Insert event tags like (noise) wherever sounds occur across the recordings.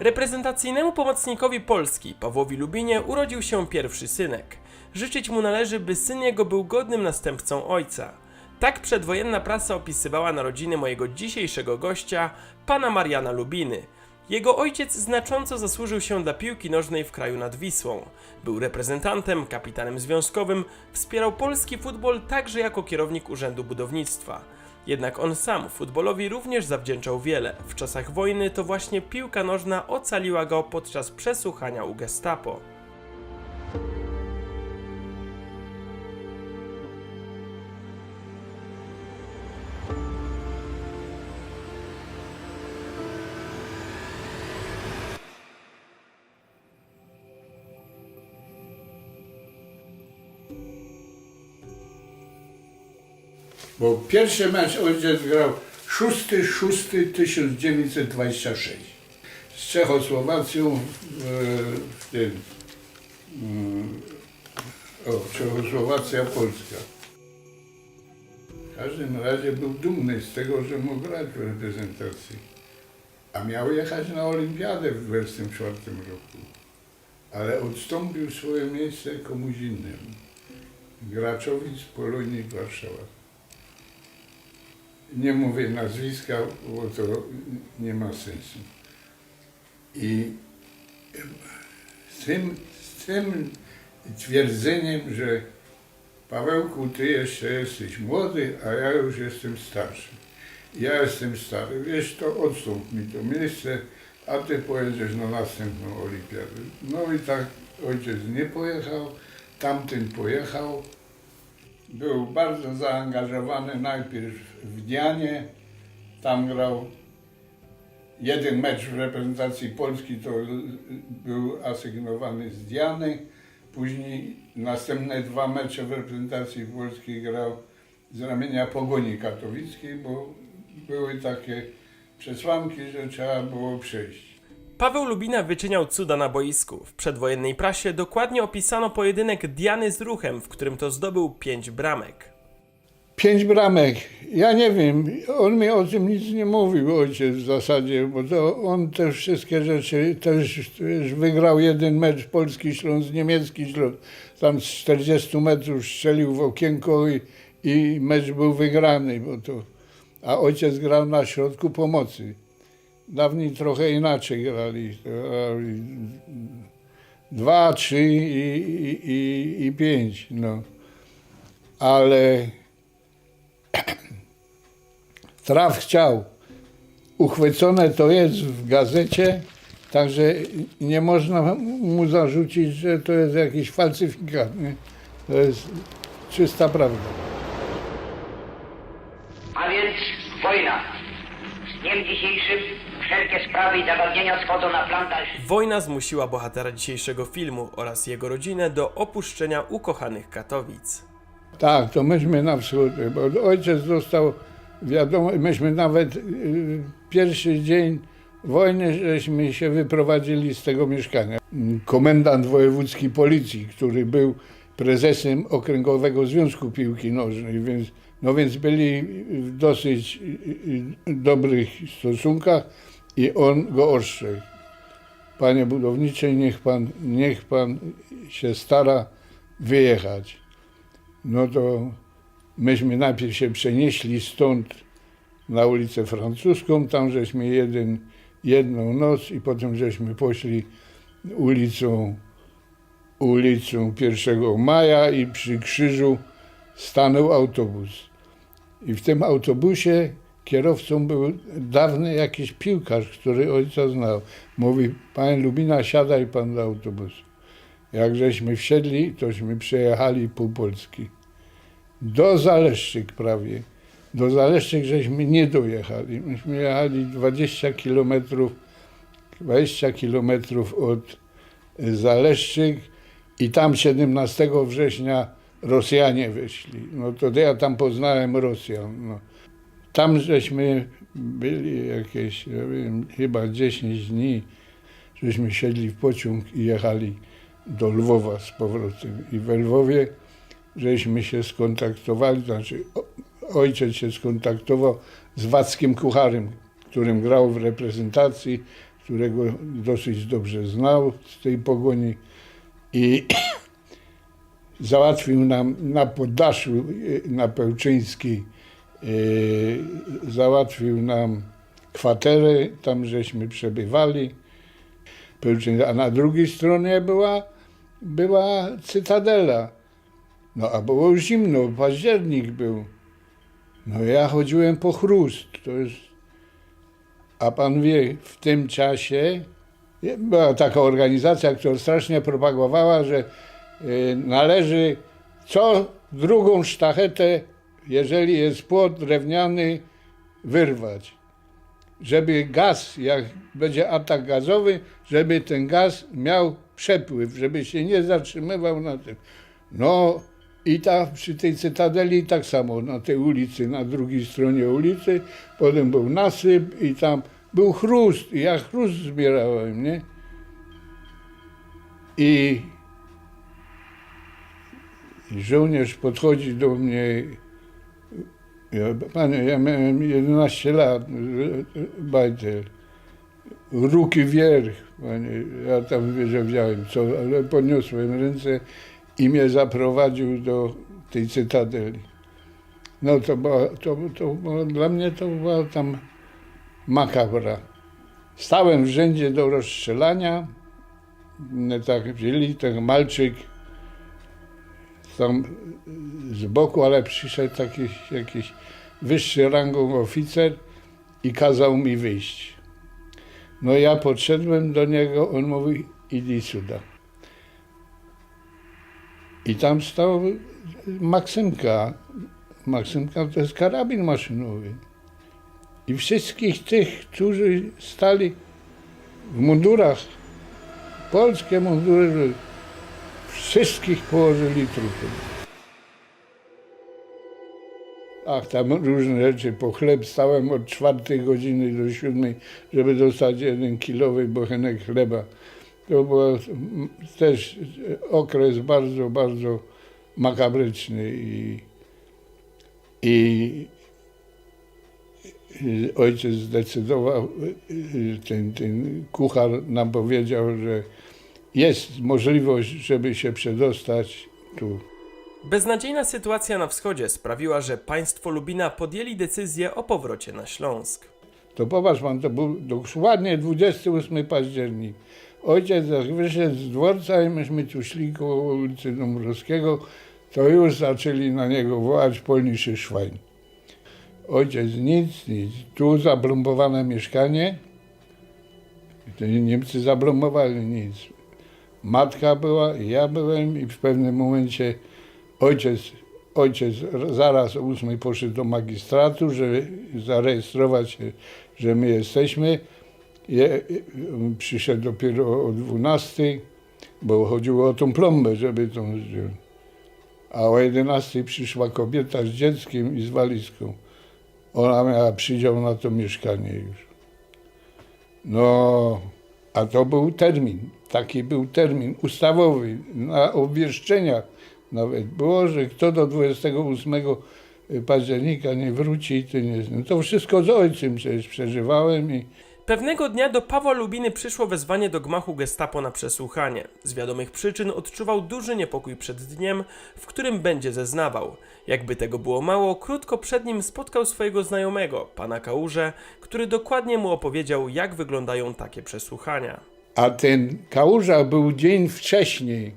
Reprezentacyjnemu pomocnikowi Polski, Pawłowi Lubinie, urodził się pierwszy synek. Życzyć mu należy, by syn jego był godnym następcą ojca. Tak przedwojenna prasa opisywała narodziny mojego dzisiejszego gościa, pana Mariana Lubiny. Jego ojciec znacząco zasłużył się dla piłki nożnej w kraju nad Wisłą. Był reprezentantem, kapitanem związkowym, wspierał polski futbol także jako kierownik Urzędu Budownictwa. Jednak on sam futbolowi również zawdzięczał wiele. W czasach wojny to właśnie piłka nożna ocaliła go podczas przesłuchania u Gestapo. Bo pierwszy mecz ojciec grał 6-6-1926 z Czechosłowacją w, w tym. mm, O, Czechosłowacja, Polska. W każdym razie był dumny z tego, że mógł grać w reprezentacji. A miał jechać na olimpiadę w 24 roku. Ale odstąpił swoje miejsce komuś innemu. Graczowi z Polonii Warszawa. Nie mówię nazwiska, bo to nie ma sensu. I z tym, z tym twierdzeniem, że Pawełku, ty jeszcze jesteś młody, a ja już jestem starszy. Ja jestem stary, wiesz, to odstąp mi to miejsce, a ty pojedziesz na następną olimpiadę. No i tak ojciec nie pojechał, tamten pojechał, był bardzo zaangażowany najpierw w Dianie, tam grał jeden mecz w reprezentacji Polski, to był asygnowany z Diany, później następne dwa mecze w reprezentacji Polski grał z ramienia Pogoni Katowickiej, bo były takie przesłanki, że trzeba było przejść. Paweł Lubina wyczyniał cuda na boisku. W przedwojennej prasie dokładnie opisano pojedynek Diany z Ruchem, w którym to zdobył pięć bramek. Pięć bramek. Ja nie wiem, on mi o tym nic nie mówił, ojciec w zasadzie, bo to on te wszystkie rzeczy też, też wygrał jeden mecz polski Śląsk, niemiecki Śląsk. Tam z 40 metrów strzelił w okienko i, i mecz był wygrany, bo to, a ojciec grał na środku pomocy. Dawniej trochę inaczej grali. Grali Dwa, trzy i, i, i, i pięć, no. Ale (clears throat) Traf chciał. Uchwycone to jest w gazecie, także nie można mu zarzucić, że to jest jakiś falsyfikat. Nie? To jest czysta prawda. A więc wojna. Z dniem dzisiejszym wszelkie sprawy i zagadnienia schodzą na plan dalszy. Wojna zmusiła bohatera dzisiejszego filmu oraz jego rodzinę do opuszczenia ukochanych Katowic. Tak, to myśmy na wschód, bo ojciec dostał wiadomo, myśmy nawet y, pierwszy dzień wojny, żeśmy się wyprowadzili z tego mieszkania. Komendant wojewódzki policji, który był prezesem Okręgowego Związku Piłki Nożnej, więc, no więc byli w dosyć y, y, dobrych stosunkach i on go ostrzegł. Panie budowniczy, niech pan, niech pan się stara wyjechać. No to myśmy najpierw się przenieśli stąd na ulicę Francuską, tam żeśmy jeden, jedną noc i potem żeśmy poszli ulicą, ulicą 1 Maja i przy krzyżu stanął autobus. I w tym autobusie kierowcą był dawny jakiś piłkarz, który ojca znał. Mówi, panie Lubina, siadaj pan do autobusu. Jak żeśmy wsiedli, tośmy przejechali pół Polski. Do Zaleszczyk prawie. Do Zaleszczyk żeśmy nie dojechali. Myśmy jechali 20 kilometrów, 20 kilometrów od Zaleszczyk i tam 17 września Rosjanie wyszli. No to ja tam poznałem Rosjan. No. Tam żeśmy byli jakieś, ja wiem, chyba 10 dni, żeśmy siedli w pociąg i jechali do Lwowa z powrotem. I we Lwowie żeśmy się skontaktowali, znaczy ojciec się skontaktował z Wackiem Kucharem, którym grał w reprezentacji, którego dosyć dobrze znał z tej pogoni i (coughs) załatwił nam na poddaszu y, na Pełczyńskiej załatwił nam kwaterę, tam żeśmy przebywali. A na drugiej stronie była, była cytadela. No a było zimno, październik był. No ja chodziłem po chrust, to jest... A pan wie, w tym czasie była taka organizacja, która strasznie propagowała, że y, należy co drugą sztachetę, jeżeli jest płot drewniany, wyrwać. Żeby gaz, jak będzie atak gazowy, żeby ten gaz miał przepływ, żeby się nie zatrzymywał na tym. No i ta, przy tej cytadeli tak samo, na tej ulicy, na drugiej stronie ulicy, potem był nasyp i tam był chrust, i ja chrust zbierałem, nie? I żołnierz podchodzi do mnie. Ja, panie, ja miałem 11 lat, bajtel. Ruki wierch, panie. Ja tam wiedziałem co, ale podniosłem ręce i mnie zaprowadził do tej cytadeli. No to była, to, to dla mnie to była tam makabra. Stałem w rzędzie do rozstrzelania. Mnie tak wzięli, ten malczyk tam z boku, ale przyszedł taki jakiś wyższy rangą oficer i kazał mi wyjść. No ja podszedłem do niego, on mówi, idź suda. I tam stał Maksymka. Maksymka to jest karabin maszynowy. I wszystkich tych, którzy stali w mundurach, polskie mundury, wszystkich położyli trupy. Ach, tam różne rzeczy. Po chleb stałem od czwartej godziny do siódmej, żeby dostać jeden kilowy bochenek chleba. To był też okres bardzo, bardzo makabryczny i, i i ojciec zdecydował, ten, ten kuchar nam powiedział, że jest możliwość, żeby się przedostać tu. Beznadziejna sytuacja na wschodzie sprawiła, że państwo Lubina podjęli decyzję o powrocie na Śląsk. To popatrz pan, to był dokładnie 28 październik. Ojciec wyszedł z dworca i myśmy tu szli koło ulicy Dąbrowskiego, to już zaczęli na niego wołać polniszy szwajn. Ojciec nic, nic. Tu zablombowane mieszkanie. Niemcy zablombowali nic. Matka była, ja byłem i w pewnym momencie ojciec, ojciec zaraz o ósmej poszedł do magistratu, żeby zarejestrować się, że my jesteśmy. Je, przyszedł dopiero o 12, bo chodziło o tą plombę, żeby tą. A o 11 przyszła kobieta z dzieckiem i z walizką. Ona miała przydział na to mieszkanie już. No, a to był termin, taki był termin ustawowy, na obwieszczeniach nawet. Było, że kto do 28 października nie wróci, to nie To wszystko z ojcem przeżywałem i Pewnego dnia do Pawła Lubiny przyszło wezwanie do gmachu gestapo na przesłuchanie. Z wiadomych przyczyn odczuwał duży niepokój przed dniem, w którym będzie zeznawał. Jakby tego było mało, krótko przed nim spotkał swojego znajomego, pana Kałuże, który dokładnie mu opowiedział, jak wyglądają takie przesłuchania. A ten kałuża był dzień wcześniej,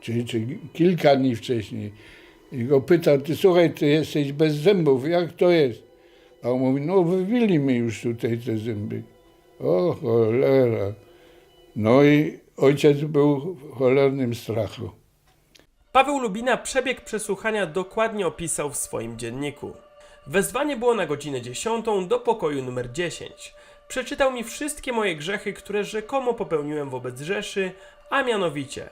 czy, czy kilka dni wcześniej. I go pytał, ty słuchaj, ty jesteś bez zębów, jak to jest? A on mówi, no wybili mi już tutaj te zęby. O cholera. No i ojciec był w cholernym strachu. Paweł Lubina przebieg przesłuchania dokładnie opisał w swoim dzienniku. Wezwanie było na godzinę 10 do pokoju numer 10. Przeczytał mi wszystkie moje grzechy, które rzekomo popełniłem wobec Rzeszy, a mianowicie,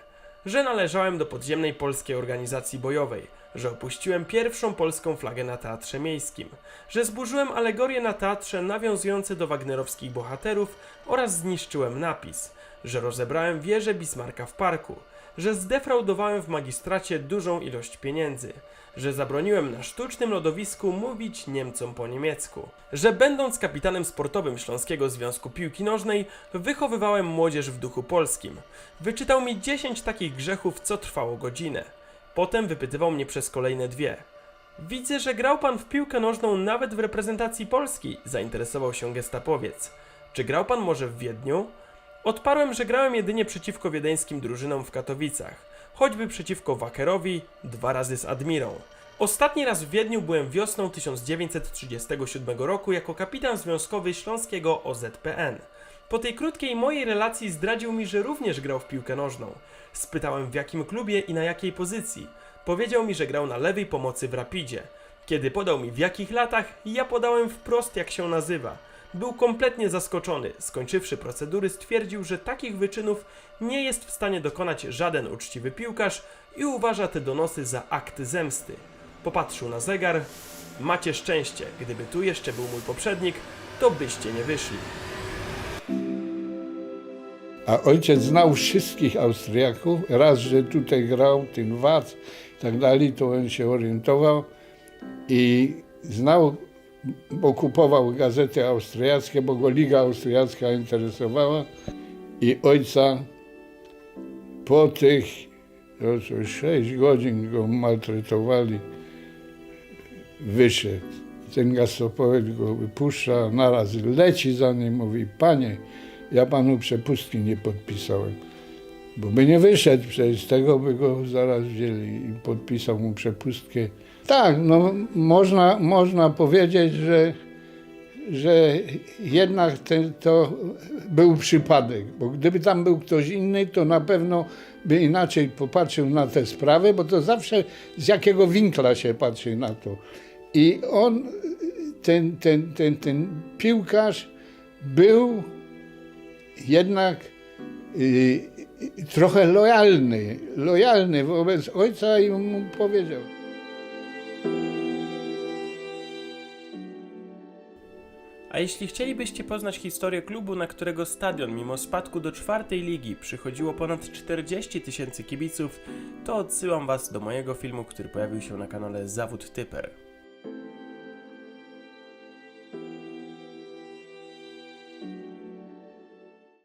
że należałem do podziemnej polskiej organizacji bojowej, że opuściłem pierwszą polską flagę na teatrze miejskim, że zburzyłem alegorię na teatrze nawiązujące do wagnerowskich bohaterów oraz zniszczyłem napis, że rozebrałem wieżę Bismarka w parku, że zdefraudowałem w magistracie dużą ilość pieniędzy, że zabroniłem na sztucznym lodowisku mówić Niemcom po niemiecku, że będąc kapitanem sportowym Śląskiego Związku Piłki Nożnej, wychowywałem młodzież w duchu polskim. Wyczytał mi 10 takich grzechów, co trwało godzinę. Potem wypytywał mnie przez kolejne dwie. Widzę, że grał pan w piłkę nożną nawet w reprezentacji Polski, zainteresował się gestapowiec. Czy grał pan może w Wiedniu? Odparłem, że grałem jedynie przeciwko wiedeńskim drużynom w Katowicach, choćby przeciwko Wakerowi, dwa razy z Admirą. Ostatni raz w Wiedniu byłem wiosną 1937 roku jako kapitan związkowy śląskiego OZPN. Po tej krótkiej mojej relacji zdradził mi, że również grał w piłkę nożną. Spytałem w jakim klubie i na jakiej pozycji. Powiedział mi, że grał na lewej pomocy w Rapidzie. Kiedy podał mi w jakich latach, ja podałem wprost jak się nazywa. Był kompletnie zaskoczony. Skończywszy procedury, stwierdził, że takich wyczynów nie jest w stanie dokonać żaden uczciwy piłkarz i uważa te donosy za akty zemsty. Popatrzył na zegar. Macie szczęście, gdyby tu jeszcze był mój poprzednik, to byście nie wyszli. A ojciec znał wszystkich Austriaków. Raz, że tutaj grał, ten Wac i tak dalej, to on się orientował i znał, bo kupował gazety austriackie, bo go Liga Austriacka interesowała. I ojca po tych, no co, sześć godzin go maltretowali, wyszedł. Ten gastopowiec go wypuszcza, naraz leci za nim, mówi, panie, ja panu przepustki nie podpisałem. Bo by nie wyszedł, przecież z tego by go zaraz wzięli i podpisał mu przepustkę. Tak, no można, można powiedzieć, że, że jednak ten, to był przypadek, bo gdyby tam był ktoś inny, to na pewno by inaczej popatrzył na te sprawy, bo to zawsze z jakiego winkla się patrzy na to. I on, ten, ten, ten, ten piłkarz był jednak y, y, trochę lojalny, lojalny wobec ojca i mu powiedział. A jeśli chcielibyście poznać historię klubu, na którego stadion mimo spadku do czwartej ligi przychodziło ponad 40 tysięcy kibiców, to odsyłam was do mojego filmu, który pojawił się na kanale Zawód Typer.